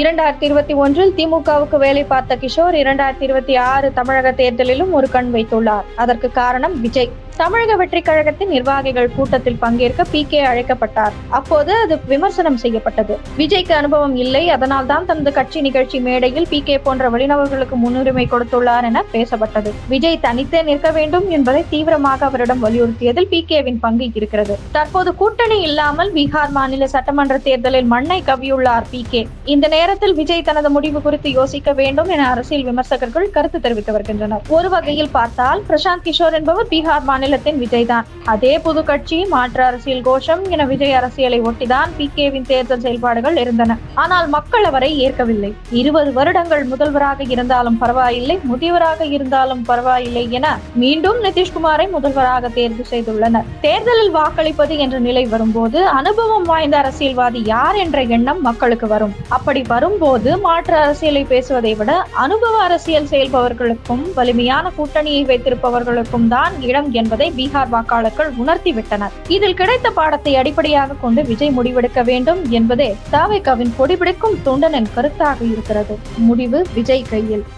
இரண்டாயிரத்தி இருபத்தி ஒன்றில் திமுகவுக்கு வேலை பார்த்த கிஷோர் இரண்டாயிரத்தி இருபத்தி ஆறு தமிழக தேர்தலிலும் ஒரு கண் வைத்துள்ளார். அதற்கு காரணம் விஜய். தமிழக வெற்றி கழகத்தின் நிர்வாகிகள் கூட்டத்தில் பங்கேற்க பி கே அழைக்கப்பட்டார். அப்போது அது விமர்சனம் செய்யப்பட்டது. விஜய்க்கு அனுபவம் இல்லை. அதனால் தான் தனது கட்சி நிகழ்ச்சி மேடையில் பி கே போன்ற வெளிநபர்களுக்கு முன்னுரிமை கொடுத்துள்ளார் என பேசப்பட்டது. விஜய் தனித்தே நிற்க வேண்டும் என்பதை தீவிரமாக அவரிடம் வலியுறுத்தியதில் பி கேவின் பங்கு இருக்கிறது. தற்போது கூட்டணி இல்லாமல் பீகார் மாநில சட்டமன்ற தேர்தலில் மண்ணை கவியுள்ளார் பி கே. இந்த நேரத்தில் விஜய் தனது முடிவு குறித்து யோசிக்க வேண்டும் என அரசியல் விமர்சகர்கள் கருத்து தெரிவித்து வருகின்றனர் ஒரு வகையில் பார்த்தால் பிரசாந்த் கிஷோர் என்பவர் பீகார் மாநிலத்தின் விஜய் தான் அதே புது கட்சி மாற்று அரசியல் கோஷம் என விஜய் அரசியலை ஒட்டிதான் பி கேவின் தேர்தல் செயல்பாடுகள் இருந்தன. ஆனால் மக்கள் அவரை ஏற்கவில்லை. இருபது வருடங்கள் முதல்வராக இருந்தாலும் பரவாயில்லை முதியவராக இருந்தாலும் பரவாயில்லை என மீண்டும் நிதிஷ்குமாரை முதல்வராக தேர்வு செய்துள்ளனர். தேர்தலில் வாக்களிப்பது என்ற நிலை வரும்போது அனுபவம் வாய்ந்த அரசியல்வாதி யார் என்ற எண்ணம் மக்களுக்கு வரும். அப்படி வரும்போது மாற்று அரசியலை பேசுவதை விட அனுபவ அரசியல் செயல்பவர்களுக்கும் வலிமையான கூட்டணியை வைத்திருப்பவர்களுக்கும் தான் இடம் என்பதை பீகார் வாக்காளர்கள் உணர்த்திவிட்டனர். இதில் கிடைத்த பாடத்தை அடிப்படையாக கொண்டு விஜய் முடிவெடுக்க வேண்டும் என்பதே தாவேகாவின் கொடிபிடிக்கும் தொண்டனின் கருத்தாக இருக்கிறது. முடிவு விஜய் கையில்.